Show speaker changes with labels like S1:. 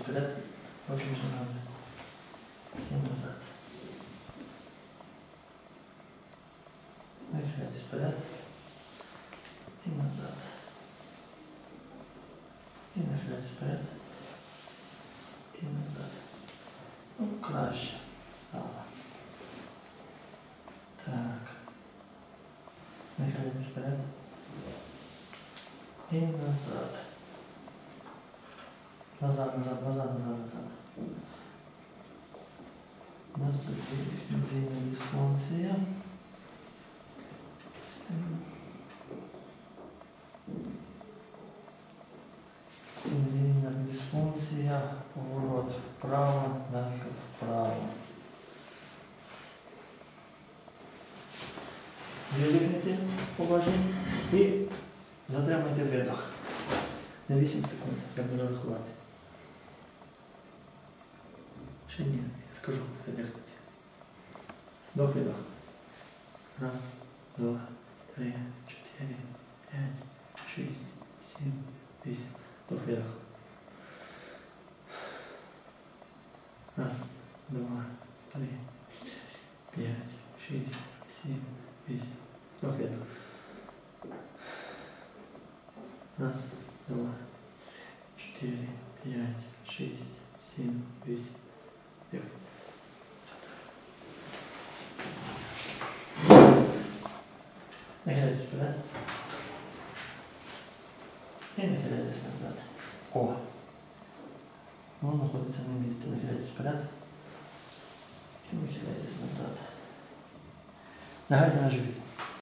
S1: вперед. Очень же надо. И назад. Нахиляйтесь вперед. И назад. І нахиляйтесь вперед. І назад. Ну, краще стало. Так. Нахиляйтесь вперед. І назад. Назад, назад, назад, назад, назад. У нас тут є екстензійна дисфункція. Екстензійна дисфункція, поворот вправо, нахил вправо. Видихнете уваження і затримайте видох. На 8 секунд, я буду рахувати. Ще ні, я скажу, видихнути. Вдох, видох. Раз, два, три, чотири, п'ять, шість, сім, вісім. Вдох, видох. Раз, два, три, п'ять, шість, сім, вісім. Вдох, видох. Раз, два, чотири, п'ять, шість, сім, вісім. Нахиляйтесь вперед. І нахиляйтесь назад. О! Воно знаходиться на місці. Нахиляйтесь вперед. І нахиляйтесь назад. Лягайте на живіт.